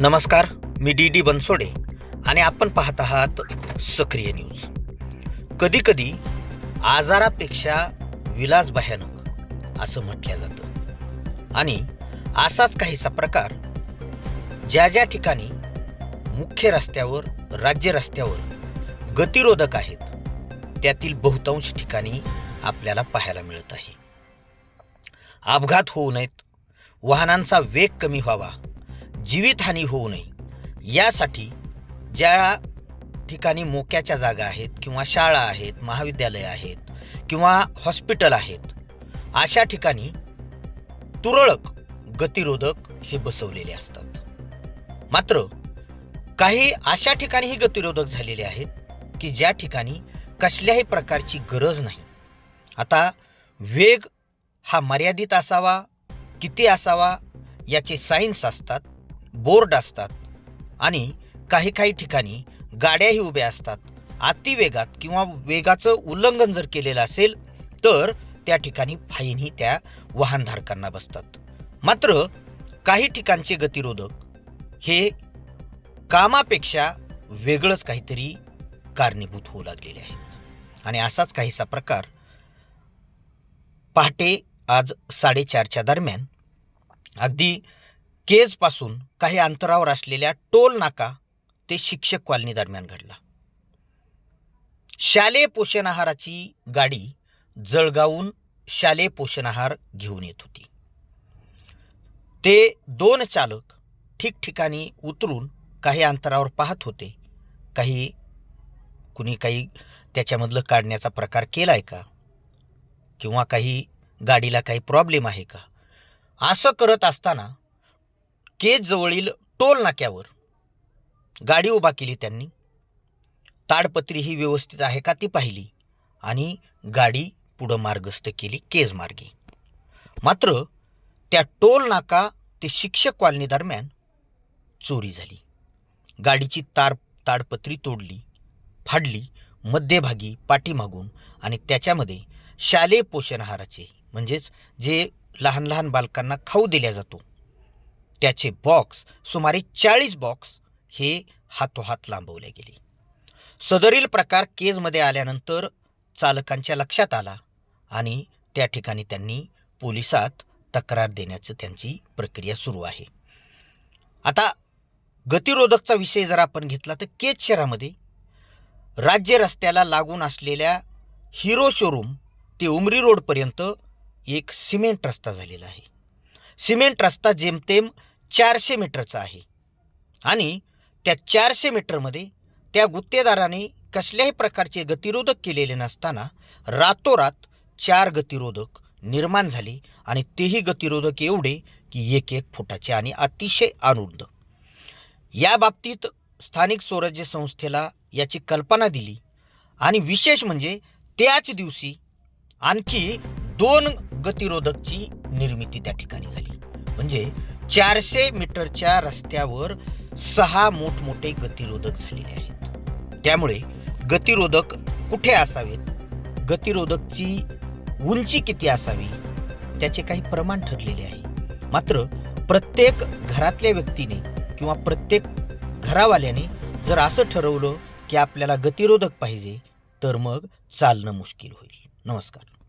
नमस्कार मी D D Bansode आणि आपण पाहत आहात सक्रिय न्यूज. कधीकधी आजारापेक्षा विलास भयानक असं म्हटलं जातं. आणि असाच काहीसा प्रकार ज्या ज्या ठिकाणी मुख्य रस्त्यावर राज्य रस्त्यावर गतिरोधक आहेत त्यातील बहुतांश ठिकाणी आपल्याला पाहायला मिळत आहे. अपघात होऊ नयेत वाहनांचा वेग कमी व्हावा जीवितहानी होऊ नये. यासाठी ज्या ठिकाणी मोक्याच्या जागा आहेत किंवा शाळा आहेत महाविद्यालय आहेत किंवा हॉस्पिटल आहेत अशा ठिकाणी तुरळक गतिरोधक हे बसवलेले असतात. मात्र काही अशा ठिकाणीही गतिरोधक झालेले आहेत की ज्या ठिकाणी कसल्याही प्रकारची गरज नाही. आता वेग हा मर्यादित असावा किती असावा याचे सायन्स असतात बोर्ड असतात आणि काही काही ठिकाणी गाड्याही उभ्या असतात. अतिवेगात किंवा वेगाचं उल्लंघन जर केलेलं असेल तर त्या ठिकाणी फाईनही त्या वाहनधारकांना बसतात. मात्र काही ठिकाणचे गतिरोधक हे कामापेक्षा वेगळंच काहीतरी कारणीभूत होऊ लागलेले आहेत. आणि असाच काहीसा प्रकार पहाटे आज साडेचारच्या दरम्यान अगदी केजपासून काही अंतरावर असलेल्या टोल नाका ते शिक्षक कॉलनी दरम्यान घडला. शालेय पोषण आहाराची गाडी जळगावून शालेय पोषण आहार घेऊन येत होती. ते दोन चालक ठिकठिकाणी उतरून काही अंतरावर पाहत होते. काही कुणी काही त्याच्यामधलं काढण्याचा प्रकार केला आहे का? किंवा काही गाडीला काही प्रॉब्लेम आहे का? असं करत असताना केज जवळील टोल नाक्यावर गाडी उभा केली त्यांनी. ताडपत्री ही व्यवस्थित आहे का ती पाहिली आणि गाडी पुढं मार्गस्थ केली केज मार्गे. मात्र त्या टोल नाका ते शिक्षक कॉलनी दरम्यान चोरी झाली. गाडीची तार ताडपत्री तोडली फाडली मध्यभागी पाठीमागून आणि त्याच्यामध्ये शालेय पोषण आहाराचे म्हणजेच जे लहान लहान बालकांना खाऊ दिला जातो त्याचे बॉक्स सुमारे चाळीस बॉक्स हे हातोहात लांबवले गेले. सदरील प्रकार केजमध्ये आल्यानंतर चालकांच्या लक्षात आला आणि त्या ठिकाणी त्यांनी पोलिसात तक्रार देण्याचं त्यांची प्रक्रिया सुरू आहे. आता गतिरोधकचा विषय जर आपण घेतला तर केज शहरामध्ये राज्य रस्त्याला लागून असलेल्या हिरो शोरूम ते उमरी रोडपर्यंत एक सिमेंट रस्ता झालेला आहे. सिमेंट रस्ता जेमतेम चारशे मीटरचा आहे. आणि त्या चारशे मीटरमध्ये त्या गुत्तेदाराने कसल्याही प्रकारचे गतिरोधक केलेले नसताना रातोरात चार गतिरोधक निर्माण झाले आणि तेही गतिरोधक एवढे की एक एक फुटाचे आणि अतिशय अनुर्ध या बाबतीत स्थानिक स्वराज्य संस्थेला याची कल्पना दिली आणि विशेष म्हणजे त्याच दिवशी आणखी दोन गतिरोधकची निर्मिती त्या ठिकाणी झाली. म्हणजे चारशे मीटरच्या रस्त्यावर सहा मोठमोठे गतिरोधक झालेले आहेत. त्यामुळे गतिरोधक कुठे असावेत? गतिरोधकची उंची किती असावी? त्याचे काही प्रमाण ठरलेले आहे. मात्र प्रत्येक घरातल्या व्यक्तीने किंवा प्रत्येक घरावाल्याने जर असं ठरवलं की आपल्याला गतिरोधक पाहिजे तर मग चालणं मुश्किल होईल. नमस्कार.